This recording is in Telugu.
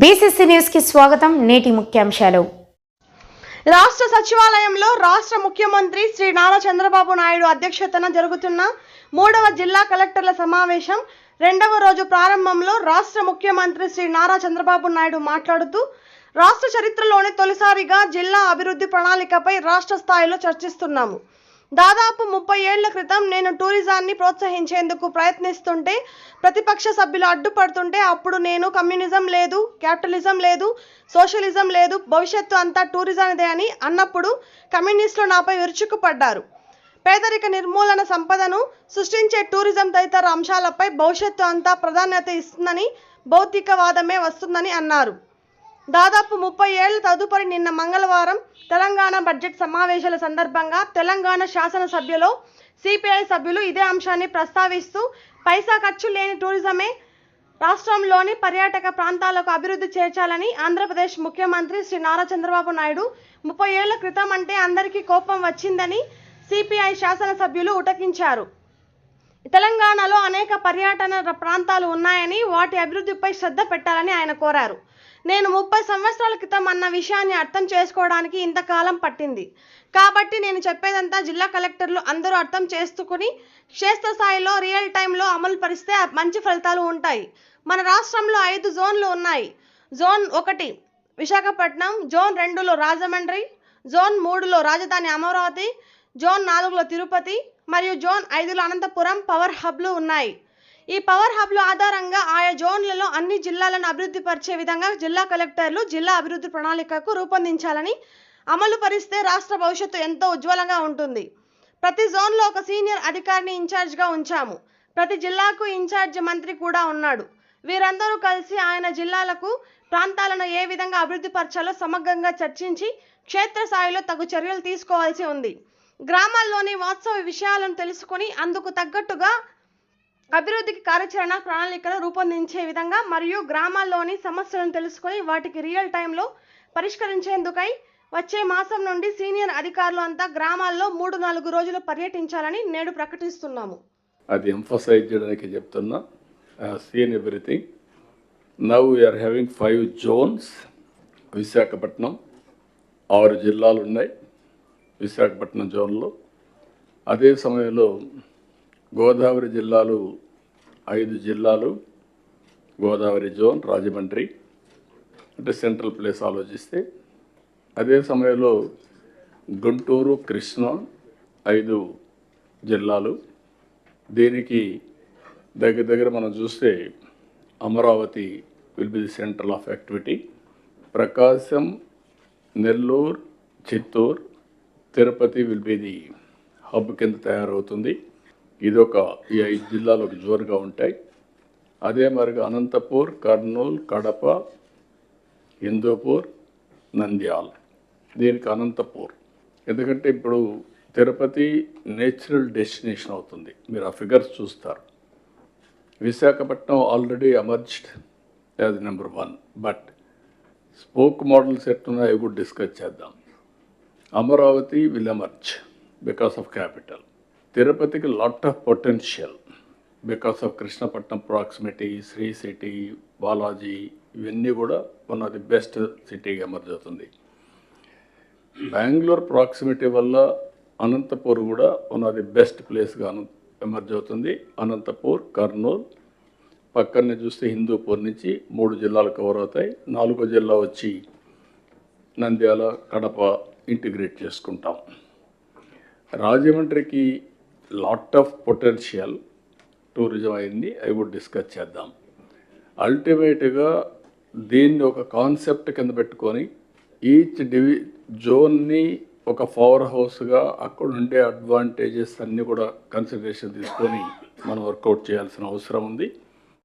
బీసీసీ న్యూస్కి స్వాగతం నేటి ముఖ్యాంశాలు. రాష్ట్ర సచివాలయంలో రాష్ట్ర ముఖ్యమంత్రి శ్రీ నారా చంద్రబాబు నాయుడు అధ్యక్షతన జరుగుతున్న మూడవ జిల్లా కలెక్టర్ల సమావేశం రెండవ రోజు ప్రారంభంలో రాష్ట్ర ముఖ్యమంత్రి శ్రీ నారా చంద్రబాబు నాయుడు మాట్లాడుతూ రాష్ట్ర చరిత్రలోనే తొలిసారిగా జిల్లా అభివృద్ధి ప్రణాళికపై రాష్ట్ర స్థాయిలో చర్చిస్తున్నాము. దాదాపు ముప్పై ఏళ్ళ క్రితం నేను టూరిజాన్ని ప్రోత్సహించేందుకు ప్రయత్నిస్తుంటే ప్రతిపక్ష సభ్యులు అడ్డుపడుతుంటే అప్పుడు నేను కమ్యూనిజం లేదు క్యాపిటలిజం లేదు సోషలిజం లేదు భవిష్యత్తు అంతా టూరిజానిదే అని అన్నప్పుడు కమ్యూనిస్టులు నాపై విరుచుకుపడ్డారు. పేదరిక నిర్మూలన సంపదను సృష్టించే టూరిజం తదితర అంశాలపై భవిష్యత్తు అంతా ప్రాధాన్యత ఇస్తుందని భౌతికవాదమే వస్తుందని అన్నారు. దాదాపు ముప్పై ఏళ్ళ తదుపరి నిన్న మంగళవారం తెలంగాణ బడ్జెట్ సమావేశాల సందర్భంగా తెలంగాణ శాసనసభ్యులో సిపిఐ సభ్యులు ఇదే అంశాన్ని ప్రస్తావిస్తూ పైసా ఖర్చు లేని టూరిజమే రాష్ట్రంలోని పర్యాటక ప్రాంతాలకు అభివృద్ధి చేర్చాలని ఆంధ్రప్రదేశ్ ముఖ్యమంత్రి శ్రీ నారా చంద్రబాబు నాయుడు ముప్పై ఏళ్ళ క్రితం అంటే అందరికీ కోపం వచ్చిందని సిపిఐ శాసనసభ్యులు ఉటకించారు. తెలంగాణలో అనేక పర్యటన ప్రాంతాలు ఉన్నాయని వాటి అభివృద్ధిపై శ్రద్ధ పెట్టాలని ఆయన కోరారు. నేను ముప్పై సంవత్సరాల క్రితం అన్న విషయాన్ని అర్థం చేసుకోవడానికి ఇంతకాలం పట్టింది. కాబట్టి నేను చెప్పేదంతా జిల్లా కలెక్టర్లు అందరూ అర్థం చేసుకుని క్షేత్రస్థాయిలో రియల్ టైంలో అమలు పరిస్తే మంచి ఫలితాలు ఉంటాయి. మన రాష్ట్రంలో ఐదు జోన్లు ఉన్నాయి. జోన్ ఒకటి విశాఖపట్నం జోన్ రెండులో రాజమండ్రి జోన్ మూడులో రాజధాని అమరావతి జోన్ నాలుగులో తిరుపతి మరియు జోన్ ఐదులో అనంతపురం పవర్ హబ్లు ఉన్నాయి. ఈ పవర్ హబ్లు ఆధారంగా ఆయా జోన్లలో అన్ని జిల్లాలను అభివృద్ధి పరిచే విధంగా జిల్లా కలెక్టర్లు జిల్లా అభివృద్ధి ప్రణాళికకు రూపొందించాలని అమలు పరిస్తే రాష్ట్ర భవిష్యత్తు ఎంతో ఉజ్వలంగా ఉంటుంది. ప్రతి జోన్లో ఒక సీనియర్ అధికారిని ఇన్ఛార్జ్గా ఉంచాము. ప్రతి జిల్లాకు ఇన్ఛార్జ్ మంత్రి కూడా ఉన్నాడు. వీరందరూ కలిసి ఆయన జిల్లాలకు ప్రాంతాలను ఏ విధంగా అభివృద్ధి పరచాలో సమగ్రంగా చర్చించి క్షేత్రస్థాయిలో తగు చర్యలు తీసుకోవాల్సి ఉంది. గ్రామాల్లోని వాస్తవ విషయాలను తెలుసుకుని అందుకు తగ్గట్టుగా అభివృద్ధికి కార్యాచరణ ప్రణాళికలు రూపొందించే విధంగా మరియు గ్రామాల్లోని సమస్యలను తెలుసుకొని వాటికి రియల్ టైంలో పరిష్కరించేందుకై వచ్చే మాసం నుండి సీనియర్ అధికారులు అంతా గ్రామాల్లో మూడు నాలుగు రోజులు పర్యటించాలని నేడు ప్రకటిస్తున్నాము. అది ఎంఫసైజ్ చేయడానికి చెప్తున్నా seen everything now we are having five zones Visakhapatnam ఆరు జిల్లాలు ఉన్నాయి విశాఖపట్నం జోన్లో. అదే సమయంలో గోదావరి జిల్లాలు ఐదు జిల్లాలు. గోదావరి జోన్ రాజమండ్రి. అంటే సెంట్రల్ ప్లేస్ ఆలోచిస్తే అదే సమయంలో గుంటూరు కృష్ణా ఐదు జిల్లాలు. దీనికి దగ్గర దగ్గర మనం చూస్తే Amaravati will be the centre of activity. Prakasam Nellore Chittoor Tirupati will be the hub కింద తయారవుతుంది. ఇదొక ఈ ఐదు జిల్లాలు ఒక జోరుగా ఉంటాయి. అదే మరిగా అనంతపూర్ కర్నూలు కడప హిందూపూర్ నంద్యాల. దీనికి అనంతపూర్. ఎందుకంటే ఇప్పుడు తిరుపతి నేచురల్ డెస్టినేషన్ అవుతుంది. మీరు ఆ ఫిగర్స్ చూస్తారు. Visakhapatnam already emerged as number one. But spoke models ఎట్టున్నాయో కూడా డిస్కస్ చేద్దాం. Amaravati will emerge because of capital. తిరుపతికి lot of potential because of Krishnapatnam proximity Sri City Balaji ఇవన్నీ కూడా వన్ ఆఫ్ ది బెస్ట్ సిటీగా ఎమర్జ్ అవుతుంది. బెంగళూరు ప్రాక్సిమిటీ వల్ల అనంతపూర్ కూడా వన్ ఆఫ్ ది బెస్ట్ ప్లేస్గా అనంత ఎమర్జ్ అవుతుంది. అనంతపూర్ కర్నూలు పక్కనే చూస్తే హిందూపూర్ నుంచి మూడు జిల్లాలు కవర్ అవుతాయి. నాలుగో జిల్లా వచ్చి నంద్యాల కడప ఇంటిగ్రేట్ చేసుకుంటాం. రాజమండ్రికి లాట్ ఆఫ్ పొటెన్షియల్ టూరిజం అయింది. అవి కూడా డిస్కస్ చేద్దాం. అల్టిమేట్గా దీన్ని ఒక కాన్సెప్ట్ కింద పెట్టుకొని ఈచ్ డివి జోన్ని ఒక పవర్ హౌస్గా అక్కడ ఉండే అడ్వాంటేజెస్ అన్నీ కూడా కన్సిడరేషన్ తీసుకొని మనం వర్కౌట్ చేయాల్సిన అవసరం ఉంది.